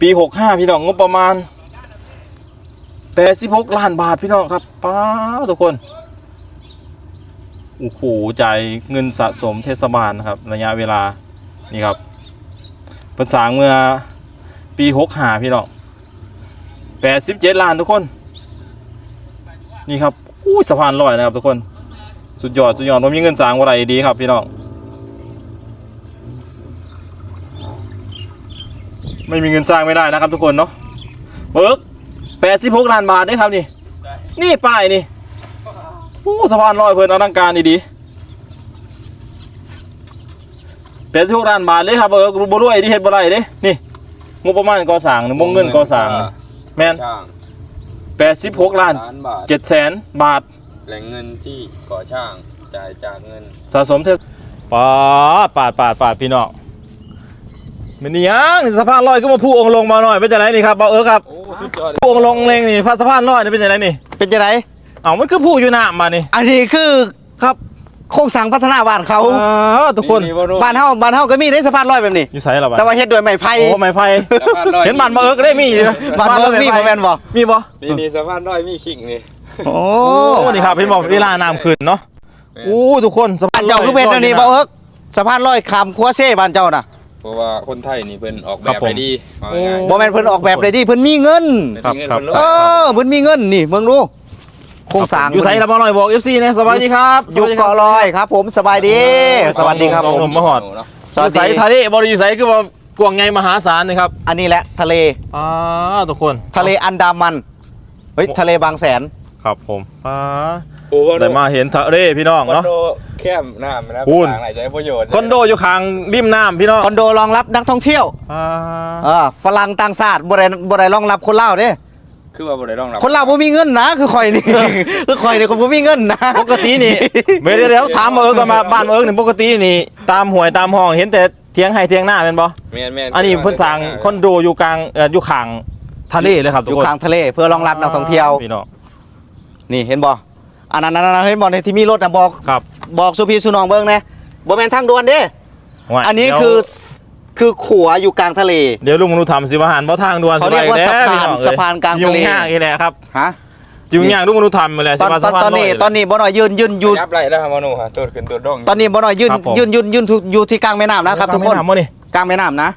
ปีหกห้าพี่น้องงบประมาณแปดสิบหกล้านบาทพี่น้องครับป้าทุกคนโอ้โหจ่ายเงินสะสมเทศบาลนะครับ ระยะเวลานี่ครับเพิ่นสร้าเมื่อปีหกห้าพี่น้องแปดสิบเจ็ดล้านทุกคน นี่ครับอู้สะพานลอยนะครับทุกคน สุดยอด สุดยอดผมมีเงินสางอะไรดีครับพี่น้อง ไม่มีเงินสร้างไม่ได้นะครับทุกคนเนาะเบิกแปดสิบหกล้านบาทได้ครับนี่ นี่ป้ายนี่โอ้สะพานลอยเพิ่นอลังการดีแปดสิบหกล้านบาทเลยครับเบิกบ่รวยที่เฮ็ดบ่ได้เด้นี่งบประมาณก่อสร้างนี่วงเงินก่อสร้างนี่แม่นช่างแปดสิบหกล้านล้านบาทเจ็ดแสนบาท แหล่งเงินที่ก่อช่างจ่ายจากเงิน สะสมเทศปาดปาดปาดปาดพี่น้อง มันนี่ยังนี่สะพานลอยก็มาพูองค์ลงมาหน่อยเป็นจังไรนี่ครับเบาเออครับโอ้สุดยอดพูองค์ลงเลงนี่พาสะพานลอยนี่เป็นจังไรนี่เป็นจะไรเอามันคือผู้อยู่น้ำมานี่อันนี้คือครับโครงสร้างพัฒนาบ้านเขาอ่าทุกคนบ้านเฮาบ้านเฮาก็มีได้สะพานลอยแบบนี้อยู่ใส่หรอแต่ว่าเฮ็ดด้วยไม้ไผ่โอ้ไม้ไฟสะพานลอยเห็นมันมาเอิกได้มีอยู่บ้านเฮามีบ่แม่นบ่มีบ่นี่นี่สะพานลอยมีขิงนี่โอ้โอ้นี่ครับเห็นบอกเวลาน้ำขึ้นเนาะโอ้ทุกคนสะพาบ้านนลเจ้าอยคือเป็นอันนี้บ่เอิกสะพานลอยขามคัวเซ่บ้านเจ้าน่ะเพ ราะว่าคนไทยนี่เพิ่นออกแบครับบผม ไปดีเอาง่ายบ่แม่นเพิ่นออกแบบได้ดีเพิ่นมีเงินๆครับเงินครับเพิ่นลดเออเพิ่นมีเงินนี่เมืองดูโครงสร้างอยู่ใส่ละบ่หน่อยบอก FC นะสบายดีครับอยู่เกาะลอยครับผมสบายดี สวัสดีครับสองผหนุ่มมมาหอดเนาะสอวัสยู่ใส่ดีทะเลบ่ได้อยู่ใส่คือว่ากวางใหญ่มหาศาลนะครับอันนี้แหละทะเลอ่าทุกคนทะเลอันดามันเฮ้ยทะเลบางแสนครับผมอ่า โอ้โหได้มาเห็นทะเลพี่น้องคอนเนาะโดแคมน้ำนะคุณทางไหนจะได้ประโยชน์คอนโดอยู่ข้างริมน้ำพี่น้องคอนโดรองรับนักท่องเที่ยวอ่าเออฝรั่งต่างชาติบ่ได้บ่ได้รองรับคนลาวเด้คือว่าบ่ได้รองรับคนลาวบ่มีเงินนะคือข่อยนี่คือข่อยนี่คนบ่มีเงินนะปกตินี่ไม่ได้แล้วถามมาเอิกกันมาบ้านมาเอิกนี่ปกตินี่ตามหวยตามห้องเห็นแต่เทียงไห้เทียงหน้าเป็นบ่แม่นแม่นอันนี้เพิ่นสร้างคอนโดอยู่กลางเอ่ออยู่ข้างทะเลเลยครับอทุกยู่คนข้างทะเลเพื่อรองรับนักท่องเที่ยวพี่น้องนี่เห็นบ่ อันนั้นอันนั้นเห็นบ่ในที่มีรถน่ะบอกครับบอกสุพี่สุน้องเบิ่งแน่บ่แม่นทางด่วนเด้ว่าอันนี้เดี๋ยวคือคือขัวอยู่กลางทะเล เดี๋ยวลุงมนุษย์ทำสิว่าหันบ่ทางด่วนเขาเรียกว่าสิสะไปพานแล้วพี่องเอ้ยสะพานกลางทะเลยุ่งยากอีแหละครับฮะยุ่งยากลุงมนุษย์ทำไปเลยตอนสิว่าตสะอนพานตอนนี้ลอยตอนนี้บ่น้อยยืนยืนอยู่ยับไหลได้ครับมโนฮะตัวขึ้นตัวดงตอนนี้บ่น้อยยืนครับผมยืนยืนยืนอยู่อยู่ที่กลางแม่น้ำนะครับทุกคนไม่ถามว่านี่กลางแม่น้ำนะ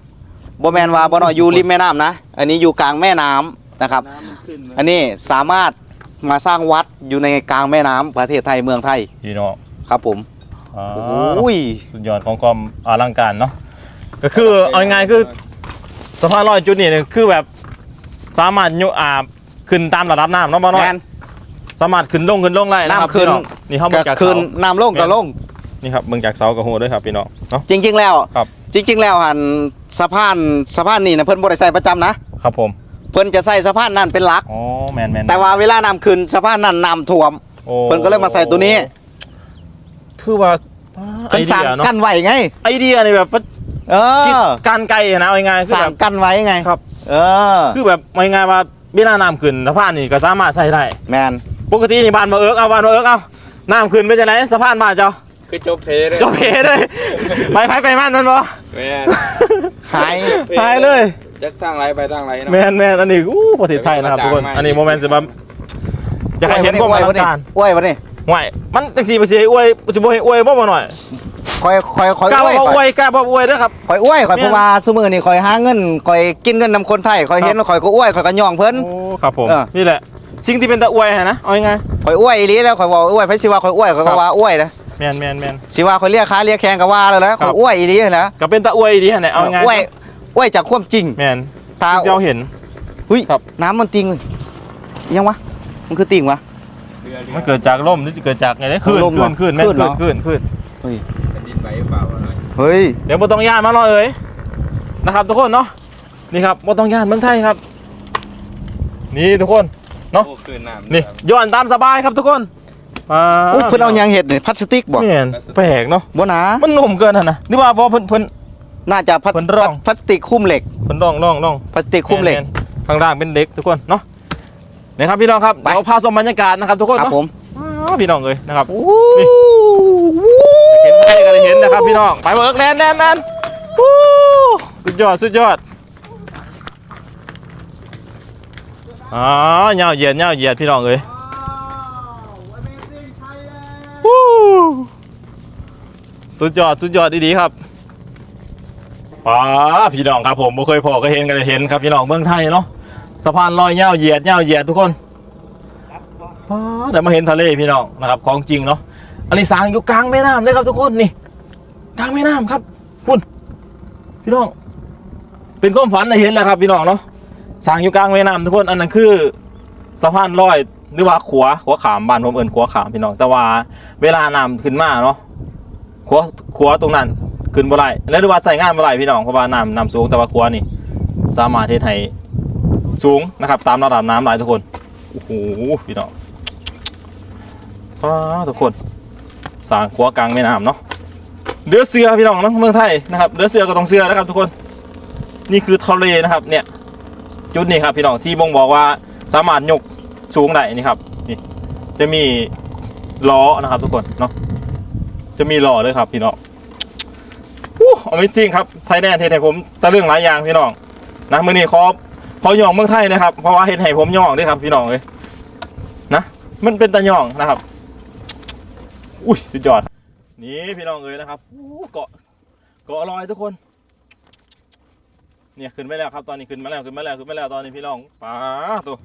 บ่แม่นว่าบ่น้อยอยู่ริมแม่น้ำนะ อันนี้อยู่กลางแม่น้ำนะครับน้ำมันขึ้นอันนี้สามารถ มาสร้างวัดอยู่ในกลางแม่น้ำประเทศไทยเมืองไทยพี่น้องครับผมอ่าโอ้ยสุดยอดของความอลังการเนาะก็คือเอาง่ายๆคือสะพานลอยจุดนี้เนี่ยคือแบบสามารถยกอ่าขึ้นตามระดับน้ำเนาะบ่น้อยแมน สามารถขึ้นลงขึ้นลงได้นะครับน้ำขึ้น พี่องนี่เขาก็เบิ่งจากคืเสานน้ำลงก็ลง นี่ครับเบิ่งจากเสากับหัวด้วยครับพี่น้องเนาะ จริง ๆ แล้วครับ จริง ๆ แล้วหันสะพานสะพานนี่นะเพิ่นบ่ได้ใส่ประจำนะครับผม เพิ่นจะใส่สะพานนั่นเป็นหลัก อ๋อแมนแมนแต่ว่าเวลาน้ำขึ้นสะพานนั่นน้ำท่วม โอ้เพิ่นก็เลยมาใส่ตัวนี้คือว่าไอเพิ่นเดีสร้างยเนาะกันไว้ไง ไอเดียนี่แบบเอคิดอการไกลอะนะเอาง่ายๆคือสร้าแบงบ กันไว้ไงครับ เออคือแบบเอาง่ายๆว่าเวลาน้ำขึ้นสะพานนี่ก็สามารถใส่ได้แมนปกตินี่บ้านมาเอิกเอาบ้านมาเอิกเอาน้ำขึ้นไปจะไหนสะพานบ้านเจ้าคือจบเพเลยจบเพเลยไปไปไปมันมันบ่แม่น หายตายเลย จักทางไรไปทางไรเนาะ แมนแมนอันนี้อู้ประเทศไทยนะครับทุกคนอันนี้โมเมนต์จะแบบจะให้เห็นความอลังการอ้วยบ่นี่ห่วยมันจังสีไปสีอวยสิบ่ให้อวยบ่มาหน่อยคอยคอยคอยกล้าอ้วยบ่อวยกล้าบ่อวยเด้อครับคอยอ้วยคอยแม่นเพราะว่าซุมื้อนี่คอยหาเงินคอยกินเงินนำคนไทยคอยเห็นแล้วคอยก็อ้วยคอยก็ย่องเพิ่นโอ้ครับผมเออนี่แหละสิ่งที่เป็นตะอวยฮะนะเอายังไงคอยอ้วยอีหลีแล้วคอยว่าอ้วยไผสิว่าคอยอ้วยคอยครัก็บว่าอ้วยนะแมนแมนแมนสิว่าคอยเรียกค้าเรียกแข่งก็ว่าแล้วนะครัคบอยอ้วยอีหลีนะก็เป็นตะอวยดีฮะเนี่ยเอายังไงอ้วย อ้วยจากความจริง แมนตา ที่เราเห็น หุ้ยครับ น้ำมันติงเลยยังวะมันคือติงวะ เรือมันเกิดจากลมหรือเกิดจากไงเนี่ยคลื่นลมคลื่นคลื่นแม่นคลื่นเหรคลื่อนคลื่นคลื่นเฮ้ยแผ่นดินไหวหรือเปล่าวะน้อยเฮ้ยเดี๋ยวบ่ต้องย่านมาหน่อยเอ้ยนะครับ ทุกคนเนาะนี่ครับบ่ต้องย่านเมืองไทยครับ นี่ทุกคน เนาะ โอ้คืนน้ำนี่ย้อนตามสบายครับทุกคนอ่าโอ้เพิ่นเอาหยังเห็ดนี่พลาสติกบ่แม่นแปลกเนาะ บ่หนามันหนุ่มเกินหั่นนะนี่ว่าบ่เพิ่นเพิ่น น่าจะพลาสเพิ่นร่อง พลาสติกคุ้มเหล็กเพิ่นร่องร่องร่องพลาสติกคุ้มเหล็ก แนๆข้างล่างเป็นเหล็กทุกคนเนาะนี่ครับพี่น้องครับไป เราพาชมบรรยากาศนะครับทุกคนครับเนาะผมอ้าวพี่น้องเอ้ยนะครับโอ้นี่ เห็นใครก็ได้เห็นนะครับพี่น้องไปเบิร์กแลนด์แลนด์แลนด์วู้สุดยอดสุดยอดอ๋อเหยาวเหยียดเหยาวเหยียดพี่น้องเอ้ยวู้สุดยอดสุดยอดดีๆครับ ป้าพี่น้องครับผมบ่เคยพอก็เห็นกันเห็นครับพี่น้องเมืองไทยเนาะสะพานลอยเหยาเหยียดเหยาเหยียดทุกคนป้าเดี๋ยวมาเห็นทะเลพี่น้องนะครับของจริงเนาะอันนี้สางอยู่กลางแม่น้ำเลยครับทุกคนนี่กลางแม่น้ำครับ คุณ พี่น้อง เป็นความฝันนะเห็นแล้วครับ พี่น้องเนาะสางอยู่กลางแม่น้ำทุกคนอันนั้นคือสะพานลอยหรือว่าขัวขัวขามบ้านผมเอิญขัวขามพี่น้อง แต่ว่าเวลาน้ำขึ้นมาเนาะขัวขัวตรงนั้น ขึ้นบ่ได้แล้วหรือว่าใส่งานบ่ได้พี่น้องเพราะว่าน้ำน้ำสูงแต่ว่าขัวนี่ สามารถเทให้สูงนะครับ ตามระดับน้ำหลายทุกคนโอ้โหพี่น้องอ้าทุกคนสร้างขัวกลางแม่น้ำเนาะเดือเสือพี่น้องเนาะเมืองไทยนะครับเดือเสือก็ต้องเสือนะครับ ทุกคนนี่คือทะเลนะครับ เนี่ย จุดนี้ครับพี่น้องที่บ่งบอกว่าสามารถยกสูงได้นี่ครับนี่จะมีล้อนะครับ ทุกคนเนาะจะมีล้อเลยครับพี่น้อง อู้อเมซิ่งครับไทยแลนด์เทให้ผมตะเรื่องหลายอย่างพี่น้องนะมือนี้ขอขอย่องเมืองไทยนะครับเพราะว่าเห็นให้ผมย่องด้วยครับพี่น้องเลยนะมันเป็นตะย่องนะครับ อุ้ยสุดยอดนี่พี่น้องเลยนะครับอู้เกาะเกาะลอยทุกคน เนี่ยขึ้นไปแล้วครับตอนนี้ขึ้นมาแล้วขึ้นมาแล้วขึ้นมาแล้วตอนนี้พี่น้องปาตัว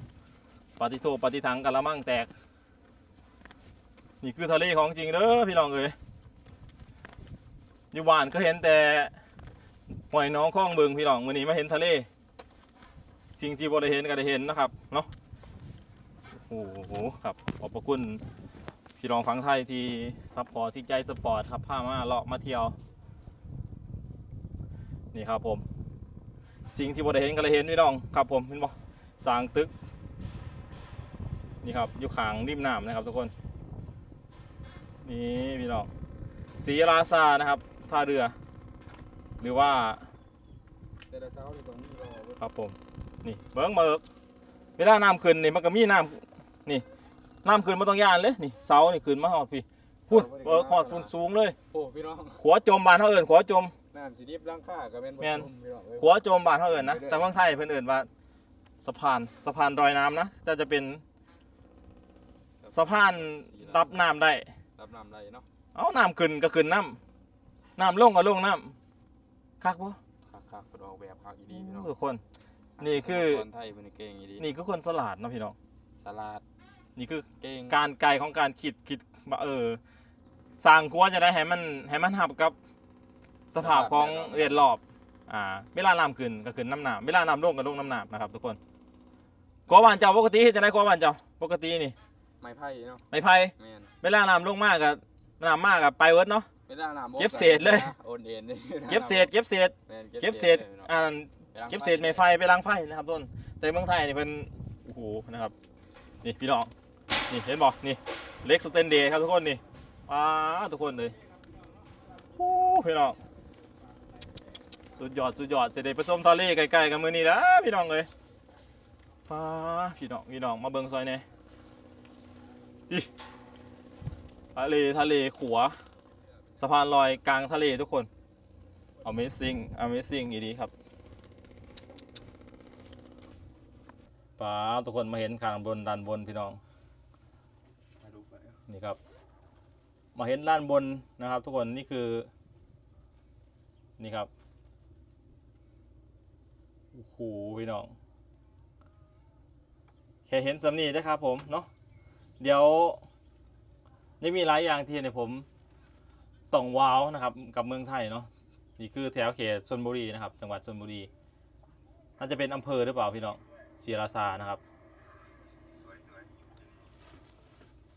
ปาติโทปาติทังกะละมั่งแตก นี่คือทะเลของจริงเด้อพี่น้องเอ้ย อยู่บ้านก็เห็นแต่หอยน้องคล้องเบิงพี่น้องวันนี้มาเห็นทะเล สิ่งที่บ่ได้เห็นก็ได้เห็นนะครับเนาะโอ้โหครับขอบพระคุณพี่น้องฟังไทยที่ซัพพอร์ตที่ใจสปอร์ตครับพามาเลาะมาเที่ยวนี่ครับผม สิ่งที่บ่ได้เห็นก็เลยเห็นพี่น้องครับผมเห็นบ่สร้างตึกนี่ครับอยู่ขางริมน้ำนะครับทุกคนนี่พี่น้องศรีราชานะครับ ท่าเรือ หรือว่าแต่ละเช้านี่ตรงนี้ก็ครับผมนี่เบิงเบิกเวลาน้ำขึ้นนี่มันก็มีน้ำนี่น้ำขึ้นมาต้องยานเลยนี่เสานี่ขึ้นมาหอดพี่พูดเบิกหอดพูนสูงเลยโอ้พี่น้องขัวจมบานเท่าเอิญขัวจมน้ำสีดิบล้างค่าก็เป็นแม่นพี่น้องเอ้ยขัวจมบานเท่าเอิญนะแต่เมืองไทยเพิ่นเอิญว่าสะพานสะพานดอยน้ำนะจะจะเป็นสะพานรับน้ำได้รับน้ำได้เนาะเอาน้ำขึ้นก็ขึ้นน้ำ น้ำลงก็ลงน้ำคักบ่คักคักๆเป็นออกแบบคักอีดีพี่น้องทุกคน นี่คือคนไทยเป็นเก่งอีดีนี่คือคนสลาดเนาะพี่น้องสลัดนี่คือเก่งการไกลของการคิดคิดว่าเออสร้างกลัวจะได้ให้มันให้มันหับกับสภาพของเรียนรอบ อ่า เวลาน้ำขึ้นก็ขึ้นน้ำหนามเวลาน้ำลงก็ลงน้ำหนามนะครับ ทุกคนกัวบ้านเจ้าปกติเฮ็ดจะได้กัวบ้านเจ้าปกตินี่ ไม้ไผ่เนาะ ไม่ไผ่แม่นเวลาน้ำลงมากกับน้ำมากกับไปเวิร์ดเนาะ เวลาน้ำเก็บเศษเลย โอนเอ็นนี่เก็บเศษเก็บเศษแม่นเก็บเศษลยพี่น้องอ่าไปล้างเก็บเศษไม้ไฟไปล้างไฟนะครับต้นแต่เมืองไทยนี่เป็นโอ้โหนะครับนี่พี่น้องนี่เห็นบ่นี่เล็กสเตนเดย์ครับทุกคนนี่ป้าทุกคนเลยโอ้พี่น้องสุดยอดสุดยอดจะได้ไปส้มทะเลใกล้ๆกันมือนี้นะพี่น้องเลยป้าพี่น้องพี่น้องมาเบิ่งซอยเนี่อยอิทะเลทะเลขัว สะพานลอยกลางทะเลทุกคน Amazing Amazing อีดีครับป้าทุกคนมาเห็นข้างบนด้านบนพี่น้อง นี่ครับ มาเห็นด้านบนนะครับ ทุกคนนี่คือ นี่ครับโอ้โหพี่น้องแค่เห็นสำนีนะครับผมเนาะเดี๋ยวยังมีหลายอย่างที่ในผม ตองว้าวนะครับ กับเมืองไทยเนาะนี่คือแถวเขตชนบุรีนะครับ จังหวัดชนบุรีน่าจะเป็นอำเภอหรือเปล่าพี่น้องศรีราชานะครับ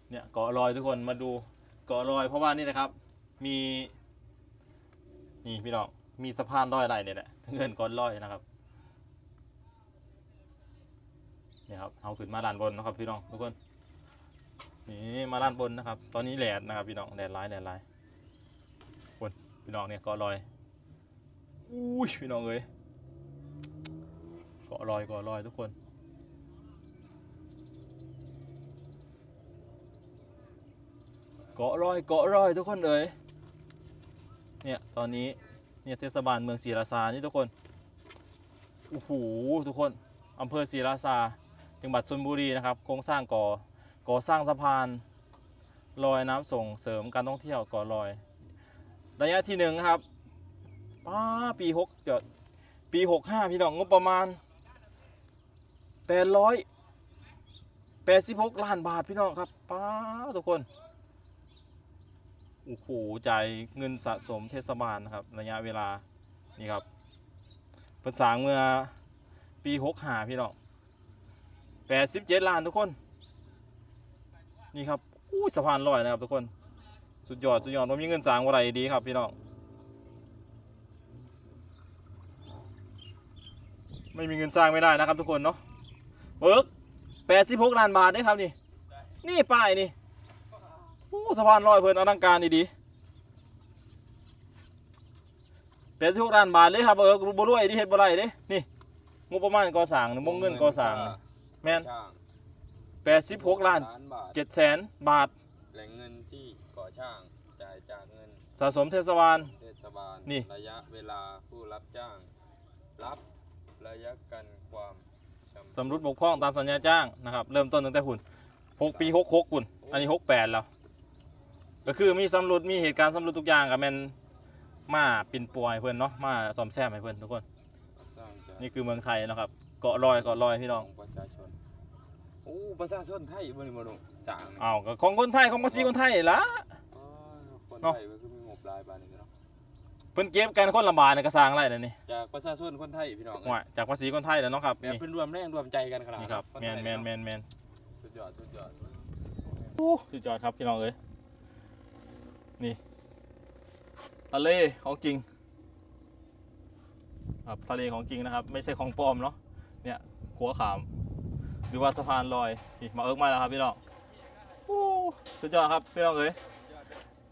เนี่ยเกาะลอยทุกคนมาดูเกาะลอยเพราะว่านี่นะครับ มีนี่พี่น้องมีสะพานลอยอะไรเนี่ยแหละเงินก้อนลอยนะครับเนี่ยครับเอาขึ้นมาด้านบนนะครับพี่น้องทุกคนนี่มาด้านบนนะครับ ตอนนี้แดดนะครับพี่น้องแดดร้ายแดดร้าย พี่น้องเนี่ยเกาะลอยอุ้ยพี่น้องเอ้ยเกาะลอยเกาะลอยทุกคนเกาะลอยเกาะลอยทุกคนเลยเนี่ยตอนนี้เนี่ยเทศบาลเมืองศรีราชานี่ทุกคนโอ้โหทุกคนอำเภอศรีราชาจังหวัดชลบุรีนะครับโครงสร้างก่อก่อสร้างสะพานลอยน้ำส่งเสริมการท่องเที่ยวก่อลอย ระยะที่หนึ่งครับป้าปีหกเจดปีหกห้าพี่น้องงบประมาณแปดร้อยแปดสิบหกล้านบาทพี่น้องครับป้าทุกคนโอ้โหจ่ายเงินสะสมเทศบาลนะครับ ระยะเวลานี่ครับเพิ่นสร้าเมื่อปีหกห้าพี่น้องแปดสิบเจ็ดล้านทุกคน นี่ครับอู้สะพานลอยนะครับทุกคน สุดยอดสุดยอดว่ามีเงินสร้างอะไรดีครับพี่น้องไม่มีเงินสร้างไม่ได้นะครับทุกคนเนาะเบิร์กแปดสิบหกล้านบาทได้ครับนี่ นี่ป้ายนี่โอ้สะพานลอยเพิ่นอลังการดีแปดสิบหกล้านบาทเลยครับเออบ่รวยดีเฮ็ดบ่ไรเด้นี่งบประมาณก่อสร้างนี่วงเงินก่อสร้างนี่แม่นช่างแปดสิบหกล้านล้านบาทเจ็ดแสนบาทแหล่งเงินที่ก่อ ช่างจ่ายจากเงินสะสมเทศบาล เทศบาลนี่ ระยะเวลาผู้รับจ้าง รับระยะกันความชำสำรุดบกพร่องตามสัญญาจ้างนะครับ เริ่มต้นตั้งแต่หุ่นหกปีหกหกหุ่นอันนี้หกแปดแล้ว ก็คือมีสำรุดมีเหตุการณ์สำรุดทุกอย่างกับแมนมาปินป่วยเพื่อนเนาะมาซ่อมแซมให้เพื่อนทุกคน สร้างจากนี่คือเมืองไทยนะครับ เกาะลอยเกาะลอยพี่น้องของประชาชนโอ้ประชาชนไทยบ่นี่บ่หนูสร้างนี่อ้าวก็ของคนไทยของภาษีคนไทยละอ๋อ คนเนาะไทยมันคือมีงบหลายบาทนี่เนาะเพิ่นเก็บกันคนลำบากในกระสร้างไรนั่นนี่จากประชาชนคนไทยพี่น้องว่าจากภาษีคนไทยแล้วเนาะครับแบบนี่เพิ่นรวมแรงรวมใจกันขนาดนี่ครับคนแมไทนยแมนแมนแมนสุดยอดสุดยอดโอ้สุดยอดครับพี่น้องเอ้ยนี่ทะเลของจริงครับทะเลของจริงนะครับ ไม่ใช่ของปลอมเนาะเนี่ยขัวขาม หรือว่าสะพานลอยนี่มาเอิกมาแล้วครับพี่น้องโอ้สุดยอดครับพี่น้องเอ้ย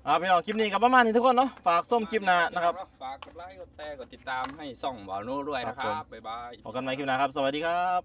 อ่าพี่น้องคลิปนี้ก็ประมาณนี้ทุกคนเนาะฝากส้มคลิปหน้านะครับฝากกดไลค์กดแชร์กดติดตามให้ส่องบ่าวโน้ด้วยนะคครัรับบผมบ๊ายบายพบกันใหม่คลิปหน้าครับ สวัสดีครับ